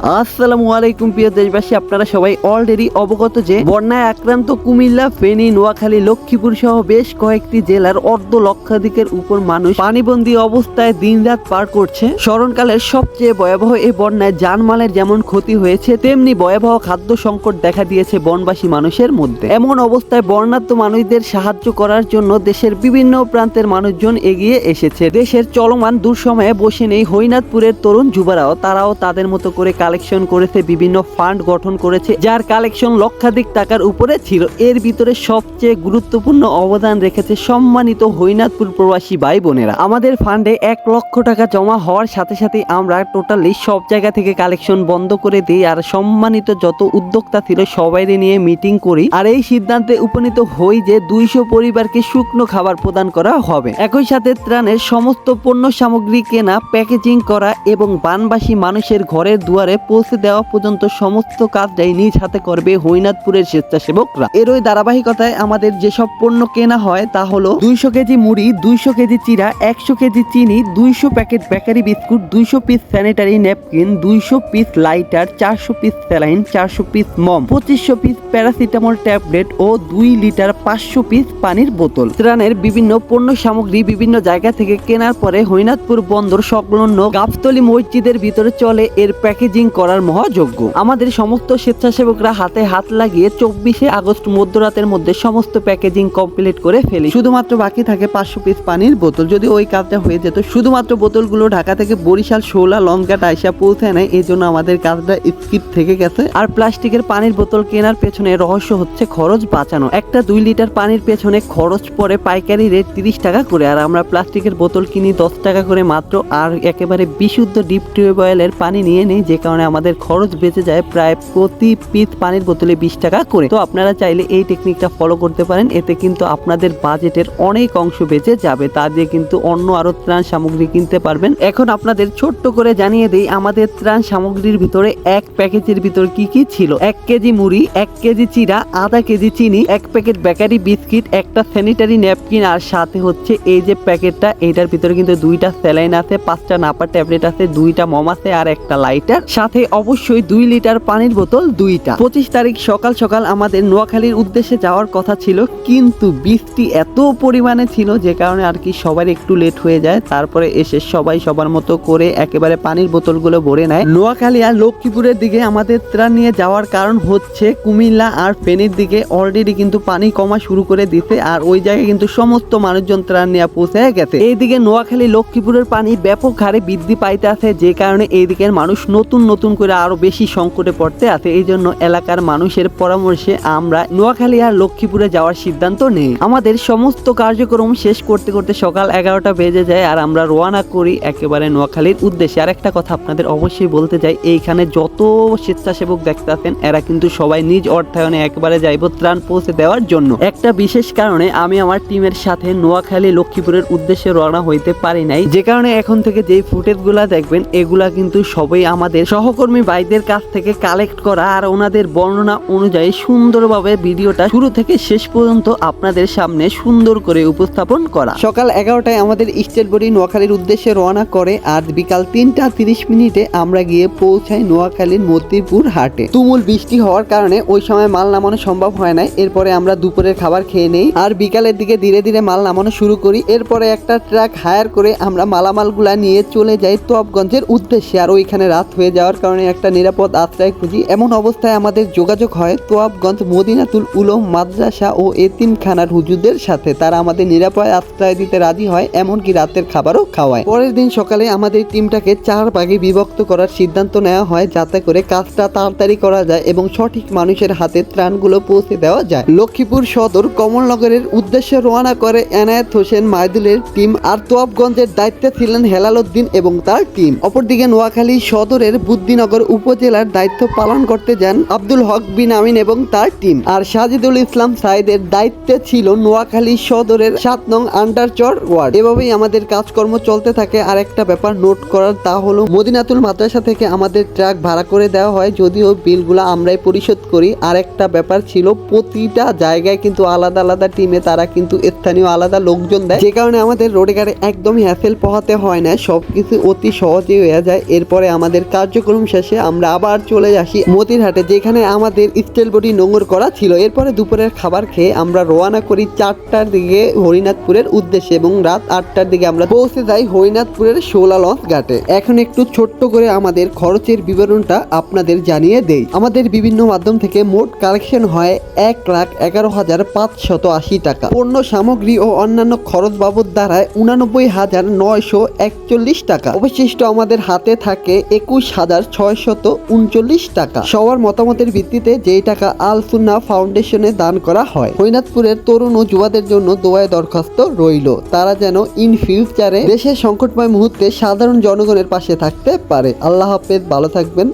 আসসালামু আলাইকুম, প্রিয় দেশবাসী। আপনারা সবাই অলরেডি অবগত যে বন্যায় আক্রান্ত কুমিল্লা, ফেনী, নোয়াখালী, লক্ষ্মীপুর সহ বেশ কয়েকটি জেলার অর্ধ লক্ষাধিকের উপর মানুষ পানিবন্দী অবস্থায় দিনরাত পার করছে। স্মরণকালের সবচেয়ে ভয়াবহ এই বন্যায় জানমালের যেমন ক্ষতি হয়েছে, তেমনি ভয়াবহ খাদ্য সংকট দেখা দিয়েছে বনবাসী মানুষের মধ্যে। এমন অবস্থায় বর্ণাঢ্য মানুষদের সাহায্য করার জন্য দেশের বিভিন্ন প্রান্তের মানুষজন এগিয়ে এসেছে। দেশের চলমান দুঃসময়ে বসে নেই হইনাথপুরের তরুণ যুবরাও, তারাও তাদের মতো করে কালেকশন করেছে, বিভিন্ন ফান্ড গঠন করেছে, যার কালেকশন লক্ষাধিক টাকার উপরে ছিল। এর ভিতরে সবচেয়ে গুরুত্বপূর্ণ অবদান রেখেছে সম্মানিত হইনাথপুর প্রবাসী ভাই বোনেরা আমাদের ফান্ডে এক লক্ষ টাকা জমা হওয়ার সাথে সাথে আমরা টোটালি সব জায়গা থেকে কালেকশন বন্ধ করে দিই, আর সম্মানিত যত উদ্যোক্তা ছিল সবাইকে নিয়ে মিটিং করি, আর এই সিদ্ধান্তে উপনীত হই যে দুইশো পরিবারকে শুকনো খাবার প্রদান করা হবে। একই সাথে ত্রাণের সমস্ত পণ্য সামগ্রী কেনা, প্যাকেজিং করা এবং বানবাসী মানুষের ঘরের দুয়ারে পৌঁছে দেওয়া পর্যন্ত সমস্ত কাজ কাজটাই নিজ হাতে করবে হইনাথপুরের স্বেচ্ছাসেবকরা। এর ওই ধারাবাহিকতায় আমাদের যেসব পণ্য কেনা হয় তা হলো দুইশো কেজি মুড়ি, দুইশো কেজি চিরা, একশো কেজি চিনি, দুইশো প্যাকেট বেকারি বিস্কুট, দুইশো পিস স্যানিটারি ন্যাপকিন, দুইশো পিস লাইটার, চারশো পিস স্যালাইন, চারশো পিস মম, পঁচিশশো পিস প্যারাসিটামল ট্যাবলেট ও দুই লিটার পাঁচশো পিস পানির বোতল। ত্রাণের বিভিন্ন পণ্য সামগ্রী বিভিন্ন জায়গা থেকে কেনার পরে হইনাথপুর বন্দর সংলগ্ন গাবতলি মসজিদের ভিতরে চলে। এর প্যাকেজিং করার মহাযজ্ঞ। আমাদের সমস্ত স্বেচ্ছাসেবকরা হাতে হাত লাগিয়ে চব্বিশে আগস্ট মধ্যরাতের মধ্যে সমস্ত প্যাকেজিং কমপ্লিট করে ফেলি। শুধুমাত্র বাকি থাকে পাঁচশো পিস পানির বোতল। যদি ওই কাজটা হয়ে যেত, শুধুমাত্র বোতলগুলো ঢাকা থেকে বরিশাল, শোলা লঙ্কাট আইসা পৌঁছে নেয়। এই জন্য আমাদের কাজটা স্কিপ থেকে গেছে। আর প্লাস্টিকের পানির বোতল কেনার পেছনে রহস্য হচ্ছে খরচ বাঁচানো। একটা দুই লিটার পানির পেছনে খরচ পড়ে পাইকারি রেট তিরিশ টাকা করে। আর আমরা প্লাস্টিকের বোতল কিনি দশ টাকা করে মাত্র। আর একেবারে বিশুদ্ধ ডিপ টিউবওয়েলের পানি নিয়ে নেই, যে কারণে আমাদের খরচ বেঁচে যায় প্রায় প্রতি পিস পানির বোতলে বিশ টাকা করে। তো আপনারা চাইলে এই টেকনিকটা ফলো করতে পারেন। এতে কিন্তু আপনাদের বাজেটের অনেক অংশ বেঁচে যাবে। তা দিয়ে কিন্তু অন্য আরও ত্রাণ সামগ্রী কিনতে পারবেন। এখন আপনাদের ছোট্ট করে জানিয়ে দিই, আমাদের ত্রাণ সামগ্রীর ভিতরে এক প্যাকেজের ভিতর কি কি ছিল? এক কেজি মুড়ি, এক কেজি চিরা, আধা কেজি চিনি, এক প্যাকেট বেকারি বিস্কিট, একটা স্যানিটারি ন্যাপকিন আর সাথে হচ্ছে এই যে প্যাকেটটা, এটার ভিতরে কিন্তু দুইটা স্যালাইন আছে, পাঁচটা নাপার ট্যাবলেট আছে, দুইটা মম আছে আর একটা লাইটার সাথে অবশ্যই দুই লিটার পানির বোতল দুইটা। পঁচিশ তারিখ সকাল সকাল আমাদের নোয়াখালীর উদ্দেশ্যে যাওয়ার কথা ছিল, কিন্তু বৃষ্টি এত পরিমাণে ছিল যে কারণে আর কি সবার একটু লেট হয়ে যায়। তারপরে এসে সবাই সবার মতো করে একেবারে পানির বোতলগুলো ভরে নেয়। নোয়াখালী আর লক্ষ্মীপুরের দিকে আমাদের ত্রাণ নিয়ে যাওয়ার কারণ হচ্ছে, কুমিল্লা আর ফেনীর দিকে অলরেডি কিন্তু পানি কমা শুরু করে দিতে আর ওই জায়গায় কিন্তু সমস্ত মানুষজন ত্রাণ নিয়ে পৌঁছে গেছে। এইদিকে নোয়াখালী লক্ষ্মীপুরের পানি ব্যাপক হারে বৃদ্ধি পাইতে আছে যে কারণে এই দিকের মানুষ নতুন নতুন করে আরও বেশি সংকটে পড়তে আছে। এই জন্য এলাকার মানুষের পরামর্শে আমরা নোয়াখালী আর লক্ষ্মীপুরে যাওয়ার সিদ্ধান্ত নেই। আমাদের সমস্ত কার্যক্রম শেষ করতে করতে সকাল এগারোটা বেজে যায় আর আমরা রওনা করি একেবারে নোয়াখালীর উদ্দেশ্যে। আর একটা কথা আপনাদের অবশ্যই বলতে চাই, এইখানে যত স্বেচ্ছাসেবক দেখতে আছেন, এরা কিন্তু সবাই নিজ অর্থায়নে একবারে যাইব ত্রাণ পৌঁছে দেওয়ার জন্য। একটা বিশেষ কারণে আমি আমার টিমের সাথে নোয়াখালী লক্ষ্মীপুরের উদ্দেশ্যে রওনা হইতে পারি নাই। যে কারণে এখন থেকে যেই ফুটেজগুলা দেখবেন, এগুলা কিন্তু সবই আমাদের সহকর্মী ভাইদের কাছ থেকে কালেক্ট করা আর ওনাদের বর্ণনা অনুযায়ী সুন্দরভাবে ভিডিওটা শুরু থেকে শেষ পর্যন্ত আপনাদের সামনে সুন্দর করে উপস্থাপন করা। সকাল এগারোটায় আমাদের স্টেট বডি নোয়াখালীর উদ্দেশ্যে রওনা করে আর বিকাল তিনটা তিরিশ মিনিটে আমরা গিয়ে পৌঁছাই নোয়াখালীর মতিপুর হাটে। তুমুল বৃষ্টি হওয়ার কারণে ওই সময় মাল নামানো সম্ভব হয় না এরপরে আমরা দুপুরের খাবার খেয়ে নেই আর বিকালের দিকে ধীরে ধীরে মাল নামানো শুরু করি। এরপরে একটা ট্রাক হায়ার করে আমরা মালামালগুলা নিয়ে চলে যাই তপগঞ্জের উদ্দেশ্যে। আর ওইখানে রাত হয়ে যাওয়ার কারণে একটা নিরাপদ আশ্রয় খুঁজি। এমন অবস্থায় আমাদের যোগাযোগ হয় তোয়াবগঞ্জ, মদিনাতুল উলম, মাদ্রাসা ও এতিমখানার হুজুরদের সাথে। তারা আমাদের নিরাপদ আশ্রয় দিতে রাজি হয়, এমনকি রাতের খাবারও খাওয়ায়। পরের দিন সকালে আমাদের টিমটাকে চার ভাগে বিভক্ত করার সিদ্ধান্ত নেওয়া হয়, যাতে করে কাজটা তাড়াতাড়ি করা যায় এবং সঠিক মানুষের হাতে ত্রাণগুলো পৌঁছে দেওয়া যায়। লক্ষ্মীপুর সদর কমলনগরের উদ্দেশ্যে রওনা করে এনায়েত হোসেন মাইদুলের টিম আর তোয়াবগঞ্জের দায়িত্বে ছিলেন হেলাল উদ্দিন এবং তার টিম। অপরদিকে নোয়াখালী সদরের বুদ্ধিনগর উপজেলার দায়িত্ব পালন করতে যান আব্দুল হক বিন আমিন এবং তার টিম। আর সাজিদুল ইসলাম সাইদের দায়িত্বে ছিল নোয়াখালী সদরের সাত নং আন্ডারচর ওয়ার্ড। এভাবেই আমাদের কাজকর্ম চলতে থাকে। আর একটা ব্যাপার নোট করার, তা হলো মদিনাতুল মাদ্রাসা থেকে আমাদের ট্রাক ভাড়া করে দেওয়া হয়, যদিও বিলগুলো আমরাই পরিশোধ করি। আর একটা ব্যাপার ছিল প্রতিটা জায়গায় কিন্তু আলাদা আলাদা টিমে তারা কিন্তু স্থানীয় আলাদা লোকজন দেয়। যে কারণে আমাদের রোডে ঘাটে একদমই হ্যাসেল পোহাতে হয় না, সবকিছু অতি সহজেই হয়ে যায়। এরপরে আমাদের কার্যক্রম কার্যক্রম শেষে আমরা আবার চলে আসি মতিরহাটে, যেখানে আমাদের স্টেল বডি নোংর করা ছিল। এরপরে দুপুরের খাবার খেয়ে আমরা রওনা করি চারটার দিকে হরিনাথপুরের উদ্দেশ্যে এবং রাত আটটার দিকে আমরা পৌঁছে যাই হরিনাথপুরের শোলা লঞ্চ ঘাটে। এখন একটু ছোট্ট করে আমাদের খরচের বিবরণটা আপনাদের জানিয়ে দেই। আমাদের বিভিন্ন মাধ্যম থেকে মোট কালেকশন হয় এক লাখ এগারো হাজার পাঁচশত আশি টাকা। পণ্য সামগ্রী ও অন্যান্য খরচ বাবদ দ্বারায় উনানব্বই হাজার নয়শো একচল্লিশ টাকা। অবশিষ্ট আমাদের হাতে থাকে একুশ হাজার ছয়শত উনচল্লিশ টাকা। সবার মতামতের ভিত্তিতে যেই টাকা আল সুন্না ফাউন্ডেশনে দান করা হয় হৈনাথপুরের তরুণ ও যুবাদের জন্য দোয়ায় দরখাস্ত রইল। তারা যেন ইন ফিউচারে দেশের সংকটময় মুহূর্তে সাধারণ জনগণের পাশে থাকতে পারে। আল্লাহ হাফেজ, ভালো থাকবেন।